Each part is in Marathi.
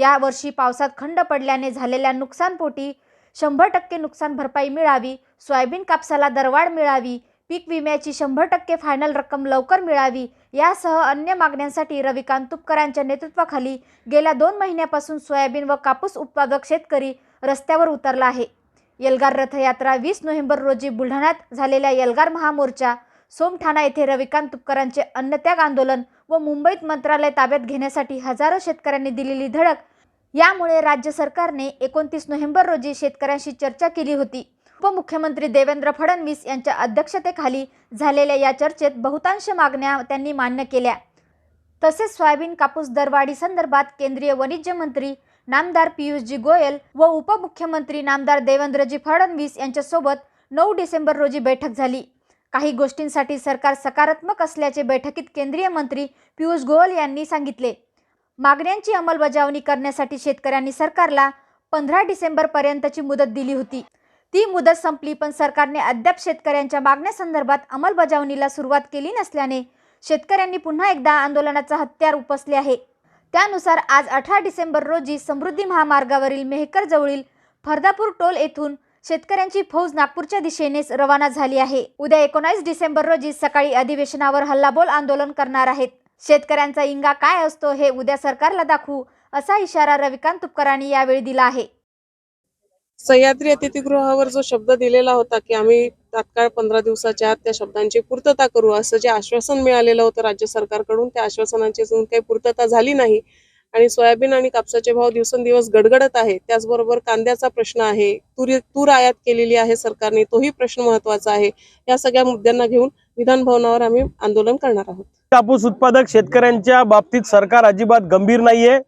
या वर्षी पावसात खंड पडल्याने झालेल्या नुकसानपोटी शंभर टक्के नुकसान भरपाई मिळावी सोयाबीन कापसाला दरवाढ मिळावी पीक विम्याची शंभर टक्के फायनल रक्कम लवकर मिळावी यासह अन्य मागण्यांसाठी रविकांत तुपकरांच्या नेतृत्वाखाली गेल्या दोन महिन्यापासून सोयाबीन व कापूस उत्पादक शेतकरी रस्त्यावर उतरला आहे. एल्गार रथयात्रा वीस नोव्हेंबर रोजी बुलढाण्यात झालेल्या एल्गार महामोर्चा सोमठाणा येथे रविकांत तुपकरांचे अन्नत्याग आंदोलन व मुंबईत मंत्रालय ताब्यात घेण्यासाठी हजारो शेतकऱ्यांनी दिलेली धडक यामुळे राज्य सरकारने एकोणतीस नोव्हेंबर रोजी शेतकऱ्यांशी चर्चा केली होती. उपमुख्यमंत्री देवेंद्र फडणवीस यांच्या अध्यक्षतेखाली झालेल्या या चर्चेत बहुतांश मागण्या त्यांनी मान्य केल्या. तसेच सोयाबीन कापूस दरवाढी संदर्भात केंद्रीय वाणिज्य मंत्री नामदार पियुषजी गोयल व उपमुख्यमंत्री नामदार देवेंद्रजी फडणवीस यांच्यासोबत नऊ डिसेंबर रोजी बैठक झाली. काही गोष्टींसाठी सरकार सकारात्मक असल्याचे बैठकीत केंद्रीय मंत्री पियुष गोयल यांनी सांगितले. मागण्यांची अंमलबजावणी करण्यासाठी शेतकऱ्यांनी सरकारला पंधरा डिसेंबरपर्यंतची मुदत दिली होती. ती मुदत संपली पण सरकारने अद्याप शेतकऱ्यांच्या मागण्यासंदर्भात अंमलबजावणीला सुरुवात केली नसल्याने शेतकऱ्यांनी पुन्हा एकदा आंदोलनाचा हत्यार उपसले आहे. त्यानुसार आज अठरा डिसेंबर रोजी समृद्धी महामार्गावरील मेहकरजवळील फरदापूर टोल येथून शेतकऱ्यांची फौज नागपूरच्या दिशेने रवाना झाली आहे. उद्या एकोणास डिसेंबर रोजी सकाळी अधिवेशनावर हल्लाबोल आंदोलन करणार आहेत. शेतकऱ्यांचा इंगा काय असतो हे उद्या सरकारला दाखवू असा इशारा रविकांत तुपकरांनी यावेळी दिला आहे. सह्याद्री अतिथीगृहावर जो शब्द दिलेला होता की आम्ही तात्काळ पंधरा दिवसाच्या आत त्या शब्दांची पूर्तता करू असं जे आश्वासन मिळालेलं होतं राज्य सरकारकडून त्या आश्वासनाची अजून काही पूर्तता झाली नाही आणि सोयाबीन आणि कापसाचे भाव दिवसेंदिवस गडगडत आहे. त्याचबरोबर कांद्याचा प्रश्न आहे. तूर तूर आयात केलेली आहे सरकारने. तोही प्रश्न महत्त्वाचा आहे. या सगळ्या मुद्द्यांना घेऊन विधान भवनावर आम्ही आंदोलन करणार आहोत. कापूस उत्पादक शेतकऱ्यांच्या बाबतीत सरकार अजिबात गंभीर नाहीये.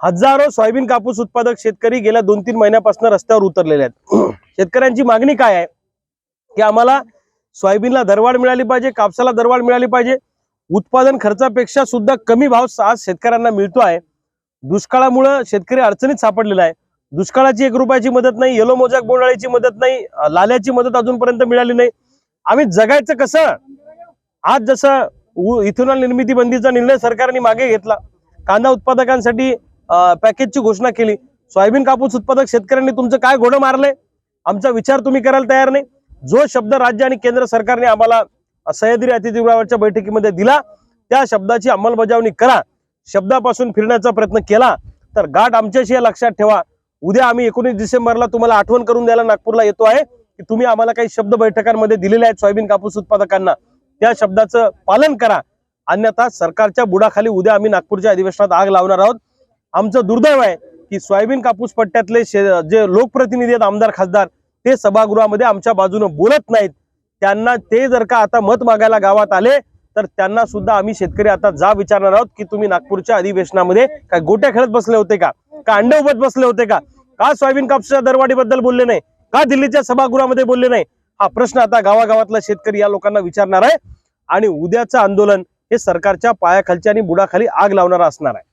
हजारो सोयाबीन कापूस उत्पादक शेतकरी गेल्या दोन तीन महिन्यापासून रस्त्यावर उतरलेले आहेत. शेतकऱ्यांची मागणी काय आहे? की आम्हाला सोयाबीनला दरवाढ मिळाली पाहिजे कापसाला दरवाढ मिळाली पाहिजे. उत्पादन खर्चापेक्षा सुद्धा कमी भाव आज शेतकऱ्यांना मिळतो आहे. दुष्काळामुळं शेतकरी अडचणीत सापडलेला आहे. दुष्काळाची एक रुपयाची मदत नाही येलो मोजाक बोंडाळीची मदत नाही लाल्याची मदत अजूनपर्यंत मिळाली नाही. आम्ही जगायचं कसं? आज जसं इथेनॉल निर्मिती बंदीचा निर्णय सरकारने मागे घेतला. कांदा उत्पादकांसाठी पॅकेजची घोषणा केली. सोयाबीन कापूस उत्पादक शेतकऱ्यांनी तुमचं काय घोडं मारलंय? आमचा विचार तुम्ही करायला तयार नाही. जो शब्द राज्य आणि केंद्र सरकारने आम्हाला सह्याद्री अतिथीगृहावरच्या बैठकीमध्ये दिला त्या शब्दाची अंमलबजावणी करा. शब्दापासून फिरण्याचा प्रयत्न केला तर गाठ आमच्याशी लक्षात ठेवा. उद्या आम्ही एकोणीस डिसेंबरला तुम्हाला आठवण करून द्यायला नागपूरला येतो आहे की तुम्ही आम्हाला काही शब्द बैठकांमध्ये दिलेले आहेत सोयाबीन कापूस उत्पादकांना. त्या शब्दाचं पालन करा. अन्यथा सरकारच्या बुडाखाली उद्या आम्ही नागपूरच्या अधिवेशनात आग लावणार आहोत. आमचं दुर्दैव आहे की सोयाबीन कापूस पट्ट्यातले जे लोकप्रतिनिधी आहेत आमदार खासदार ते सभागृहामध्ये आमच्या बाजूने बोलत नाहीत. त्यांना ते जर का आता मत मागायला गावात आले तर त्यांना सुद्धा आम्ही शेतकरी आता जा विचारणार आहोत की तुम्ही नागपूरच्या अधिवेशनामध्ये काय गोट्या खेळत बसले होते का? का अंडे उभत बसले होते का? का सोयाबीन कापसाच्या दरवाढीबद्दल बोलले नाही? का दिल्लीच्या सभागृहामध्ये बोलले नाही? हा प्रश्न आता गावागावातला शेतकरी या लोकांना विचारणार आहे आणि उद्याचं आंदोलन हे सरकारच्या पायाखालच्या आणि बुडाखाली आग लावणारं असणार आहे.